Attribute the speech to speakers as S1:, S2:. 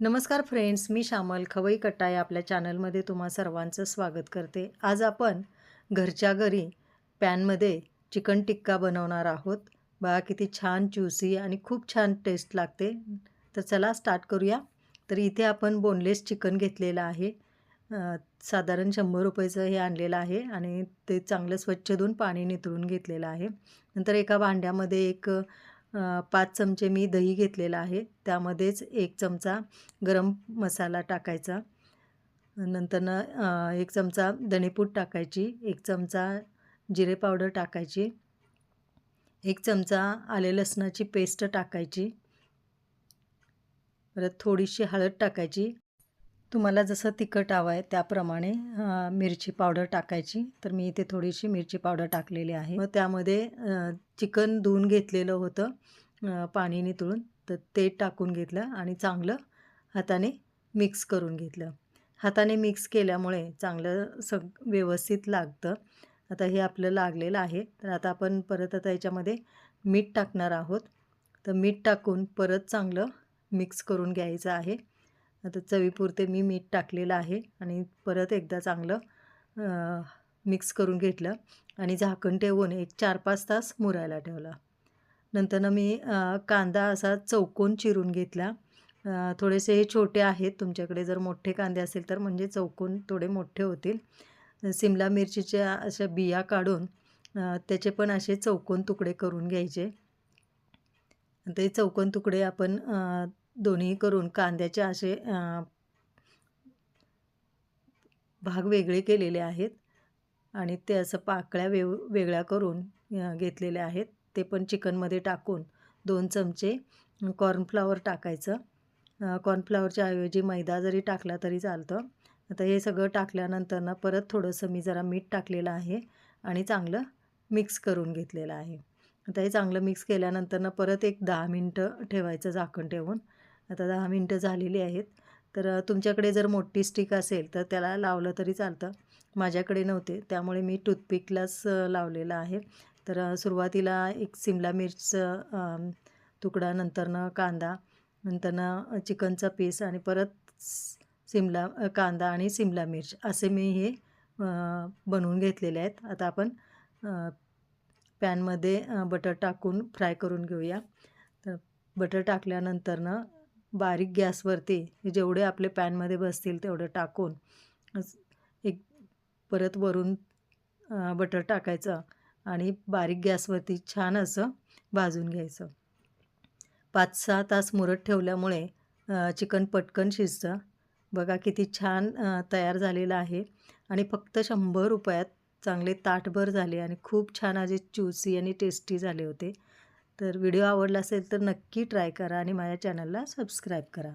S1: नमस्कार फ्रेंड्स मी श्यामल खवई कटाय आपल्या चॅनलमध्ये तुम्हा सर्वांचं स्वागत करते. आज आपण घरच्या घरी पॅनमध्ये चिकन टिक्का बनवणार आहोत. बघा किती छान ज्युसी आणि खूप छान टेस्ट लागते. तर चला स्टार्ट करूया. तर इथे आपण बोनलेस चिकन घेतलेलं आहे. साधारण शंभर रुपयाचं हे आणलेलं आहे आणि ते चांगलं स्वच्छ धुवून पाणी नितळून घेतलेलं आहे. नंतर एका भांड्यामध्ये एक पाच चमचे मी दही घेतलेलं आहे. त्यामध्येच एक चमचा गरम मसाला टाकायचा. नंतरनं एक चमचा धणेपूड टाकायची एक चमचा जिरे पावडर टाकायची एक चमचा आले लसणाची पेस्ट टाकायची परत थोडीशी हळद टाकायची तुम्हाला जसं तिखट हवं आहे त्याप्रमाणे मिरची पावडर टाकायची. तर मी इथे थोडीशी मिरची पावडर टाकलेली आहे. मग त्यामध्ये चिकन धुवून घेतलेलं होतं पाणी नितळून तर ते टाकून घेतलं आणि चांगलं हाताने मिक्स करून घेतलं. हाताने मिक्स केल्यामुळे चांगलं सग व्यवस्थित लागतं. आता हे आपलं लागलेलं आहे. तर आता आपण परत आता याच्यामध्ये मीठ टाकणार आहोत. तर मीठ टाकून परत चांगलं मिक्स करून घ्यायचं आहे. आता चवीपुरते मी मीठ टाकलेलं आहे आणि परत एकदा चांगलं मिक्स करून घेतलं आणि झाकण ठेवून एक चार पाच तास मुरायला ठेवला. नंतरनं मी कांदा असा चौकोन चिरून घेतला. थोडेसे हे छोटे आहेत तुमच्याकडे जर मोठे कांदे असेल तर म्हणजे चौकोन थोडे मोठे होतील. सिमला मिरचीच्या अशा बिया काढून त्याचे पण असे चौकोन तुकडे करून घ्यायचे. ते चौकोन तुकडे आपण दोन्ही करून कांद्याचे असे भाग वेगळे केलेले आहेत आणि ते असं पाकळ्या वेव वेगळ्या करून घेतलेले घेतलेल्या आहेत. ते पण चिकनमध्ये टाकून दोन चमचे कॉर्नफ्लॉवर टाकायचं. कॉर्नफ्लावरच्या कॉर्नफ्लॉवरच्या ऐवजी मैदा जरी टाकला तरी चालतं. आता हे सगळं टाकल्यानंतर ना परत थोडंसं मी जरा मीठ टाकलेलं आहे आणि चांगलं मिक्स करून घेतलेलं आहे. आता हे चांगलं मिक्स केल्यानंतर ना परत एक दहा मिनटं ठेवायचं झाकण ठेवून. आता दहा मिनटं झालेली आहेत. तर तुमच्याकडे जर मोठी स्टिक असेल तर त्याला लावलं तरी चालतं. माझ्याकडे नव्हते त्यामुळे मी टूथपिकलाच लावलेला आहे. तर सुरुवातीला एक सिमला मिरचं तुकडा नंतरनं कांदा नंतरनं चिकनचा पीस आणि परत सिमला कांदा आणि सिमला मिर्च असे मी हे बनवून घेतलेले आहेत. आता आपण पॅनमध्ये बटर टाकून फ्राय करून घेऊया. तर बटर टाकल्यानंतरनं बारीक गॅसवरती जेवढे आपले पॅनमध्ये बसतील तेवढं टाकून एक परत वरून बटर टाकायचं आणि बारीक गॅसवरती छान असं भाजून घ्यायचं. पाच सहा तास मुरत ठेवल्यामुळे चिकन पटकन शिजतं. बघा किती छान तयार झालेलं आहे आणि फक्त शंभर रुपयात चांगले ताटभर झाले आणि खूप छान असे ज्युसी आणि टेस्टी झाले होते. तर व्हिडिओ आवडला असेल तर नक्की ट्राय करा आणि माझ्या चॅनलला सबस्क्राईब करा.